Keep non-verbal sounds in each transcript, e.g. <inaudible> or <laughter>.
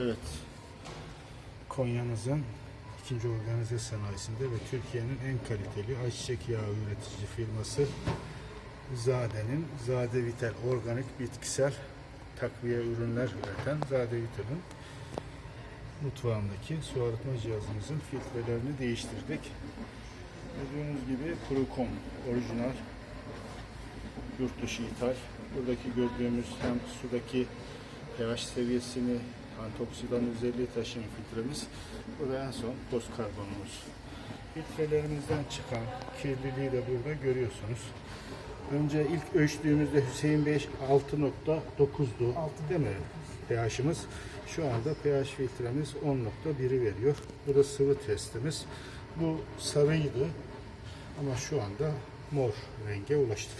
Evet. Konya'mızın ikinci organize sanayisinde ve Türkiye'nin en kaliteli ayçiçek yağı üretici firması Zade'nin Zade Vital organik bitkisel takviye ürünler üreten Zade Vital'ın mutfağındaki su arıtma cihazımızın filtrelerini değiştirdik. Gördüğünüz gibi Krukom orijinal yurt dışı ithal. Buradaki gördüğümüz hem sudaki pH seviyesini antioksidan özelliği taşıyan filtremiz. Bu da en son toz karbonumuz. Filtrelerimizden çıkan kirliliği de burada görüyorsunuz. Önce ilk ölçtüğümüzde Hüseyin Bey 6.9'du değil mi pH'imiz? Şu anda pH filtremiz 10.1'i veriyor. Bu da sıvı testimiz. Bu sarıydı ama şu anda mor renge ulaştık.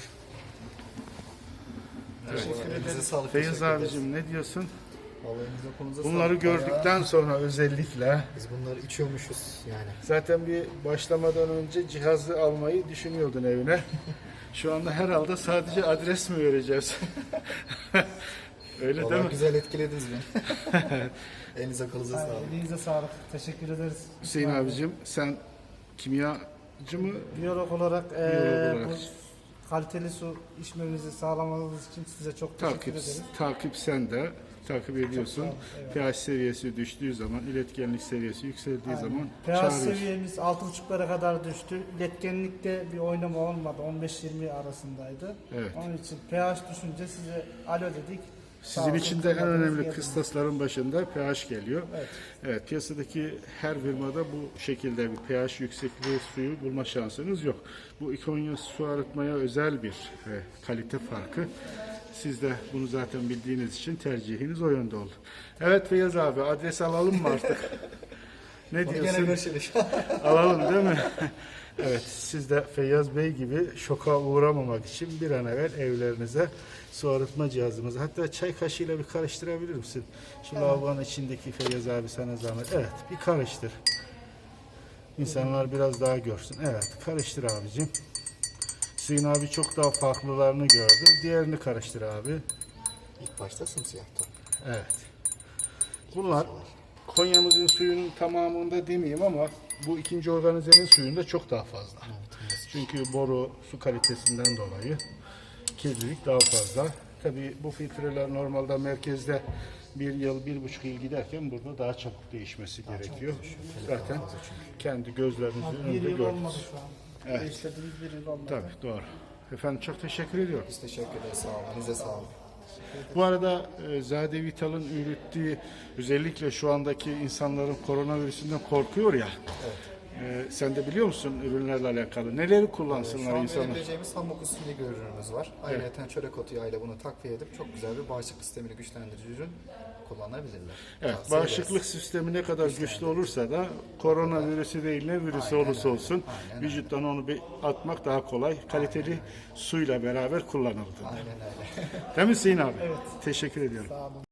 Teşekkür ederiz. Sağlık, Feyyaz teşekkür ederiz. abicim ne diyorsun? Bunları gördükten sonra özellikle Biz bunları içiyormuşuz yani. zaten bir başlamadan önce cihazı almayı düşünüyordun evine. <laughs> Şu anda herhalde sadece adres mi vereceğiz? <laughs> Öyle değil Vallahi mi? güzel etkilediniz beni. <laughs> elinize Aynen, sağlık. Elinize sağlık. Teşekkür ederiz. Hüseyin abicim sen kimyacı mı? Biyolog olarak, eee, Biyolog olarak. bu kaliteli su içmemizi sağlamanız için size çok teşekkür Takip, ederiz. takip sen de takip ediyorsun. sağ olun, pH seviyesi düştüğü zaman, iletkenlik seviyesi yükseldiği zaman pH çağırıyorsun. seviyemiz 6.5'lara kadar düştü. İletkenlikte bir oynama olmadı. 15-20 arasındaydı. Evet. Onun için pH düşünce size alo dedik. Sizin için de en önemli kıstasların başında pH geliyor. Evet. Evet, piyasadaki her firmada bu şekilde bir pH yüksekliği suyu bulma şansınız yok. Bu İkonya su arıtmaya özel bir e, kalite farkı. Siz de bunu zaten bildiğiniz için tercihiniz o yönde oldu. Evet Feyyaz abi adres alalım mı artık? <laughs> ne diyorsun? görüşürüz. <laughs> Alalım değil mi? <laughs> evet, siz de Feyyaz Bey gibi şoka uğramamak için bir an evvel evlerinize su arıtma cihazımızı hatta çay kaşığıyla bir karıştırabilir misin? Şu lavabonun içindeki Feyyaz abi sana zahmet. Evet, bir karıştır. İnsanlar biraz daha görsün. Evet, karıştır abicim. Hüseyin abi çok daha farklılarını gördü. Diğerini karıştır abi. İlk başta simsiyah tabii. Evet. Bunlar Konya'mızın suyunun tamamında demeyeyim ama bu ikinci organizenin suyunda çok daha fazla. Çünkü boru su kalitesinden dolayı kirlilik daha fazla. Tabii bu filtreler normalde merkezde bir yıl, bir buçuk yıl giderken burada daha çabuk değişmesi gerekiyor. Zaten kendi gözlerinizin Bir önünde yıl gördünüz. olmadı şu an. Evet. Değiştirdiğimiz bir yıl olmadı. Tabii doğru. Efendim çok teşekkür ediyorum. Biz teşekkür ederiz. Sağ olun. Elinize sağlık. Bu arada e, Zade Vital'ın ürettiği özellikle şu andaki insanların koronavirüsünden korkuyor ya. E, sen de biliyor musun ürünlerle alakalı? Neleri Şu kullansınlar an insanlar? verebileceğimiz hamok usulü bir ürünümüz var. Ayrıca çörek otu yağıyla bunu takviye edip çok güzel bir bağışıklık sistemini güçlendirici ürün kullanabilirler. Evet, Tavsiye bağışıklık ederiz. sistemi ne kadar güçlü olursa da koronavirüsü değil ne virüsü Aynen olursa öyle, olsun aynen öyle. vücuttan onu bir atmak daha kolay. Kaliteli suyla beraber kullanıldı. Aynen öyle. Değil mi Hüseyin abi? Evet. Teşekkür ediyorum. Sağ olun.